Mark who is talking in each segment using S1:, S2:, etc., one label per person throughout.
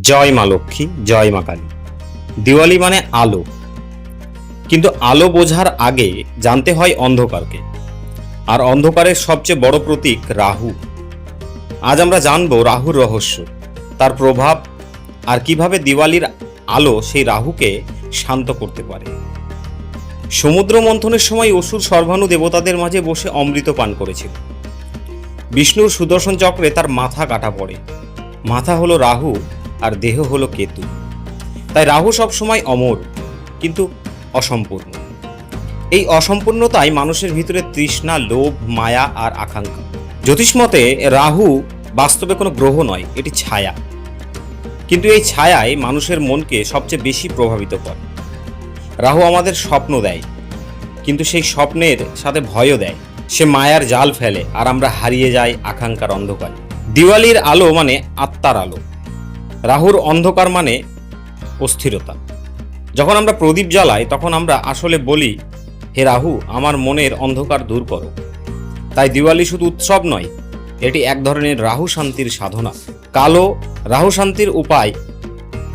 S1: জয় মা লক্ষ্মী, জয় মা কালী। দিওয়ালি মানে আলো। কিন্তু আলো বোঝার আগে জানতে হয় অন্ধকারকে। আর অন্ধকারের সবচেয়ে বড় প্রতীক রাহু। আজ আমরা জানব রাহুর রহস্য, তার প্রভাব, আর কীভাবে দিওয়ালির আলো সেই রাহুকে শান্ত করতে পারে। সমুদ্র মন্থনের সময় অসুর সর্বাণু দেবতাদের মাঝে বসে অমৃত পান করেছিল। বিষ্ণুর সুদর্শন চক্রে তার মাথা কাটা পড়ে। মাথা হলো রাহু আর দেহ হলো কেতু। তাই রাহু সবসময় অমর, কিন্তু অসম্পূর্ণ। এই অসম্পূর্ণতাই মানুষের ভিতরে তৃষ্ণা, লোভ, মায়া আর আকাঙ্ক্ষা। জ্যোতিষমতে রাহু বাস্তবে কোনো গ্রহ নয়, এটি ছায়া। কিন্তু এই ছায়ায় মানুষের মনকে সবচেয়ে বেশি প্রভাবিত করে। রাহু আমাদের স্বপ্ন দেয়, কিন্তু সেই স্বপ্নের সাথে ভয়ও দেয়। সে মায়ার জাল ফেলে আর আমরা হারিয়ে যাই আকাঙ্ক্ষার অন্ধকার। দিওয়ালির আলো মানে আত্মার আলো। রাহুর অন্ধকার মানে অস্থিরতা। যখন আমরা প্রদীপ জ্বালাই, তখন আমরা আসলে বলি, হে রাহু, আমার মনের অন্ধকার দূর করো। তাই দিওয়ালি শুধু উৎসব নয়, এটি এক ধরনের রাহু শান্তির সাধনা। কালো রাহু শান্তির উপায়,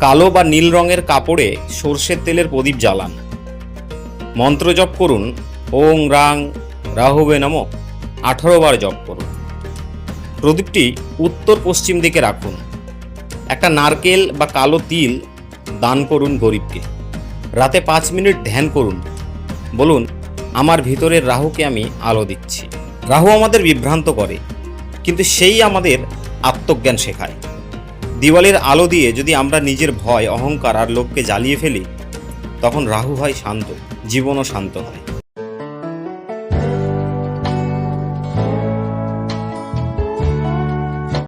S1: কালো বা নীল রঙের কাপড়ে সর্ষের তেলের প্রদীপ জ্বালান। মন্ত্র জপ করুন, ওং রাং রাহুবে নম। আঠারো বার জপ করুন। প্রদীপটি উত্তর পশ্চিম দিকে রাখুন। একটা নারকেল বা কালো তিল দান করুন গরিবকে। রাতে পাঁচ মিনিট ধ্যান করুন। বলুন, আমার ভিতরের রাহুকে আমি আলো দিচ্ছি। রাহু আমাদের বিভ্রান্ত করে, কিন্তু সেই আমাদের আত্মজ্ঞান শেখায়। দিওয়ালির আলো দিয়ে যদি আমরা নিজের ভয়, অহংকার আর লোককে জ্বালিয়ে ফেলি, তখন রাহু হয় শান্ত, জীবনও শান্ত হয়।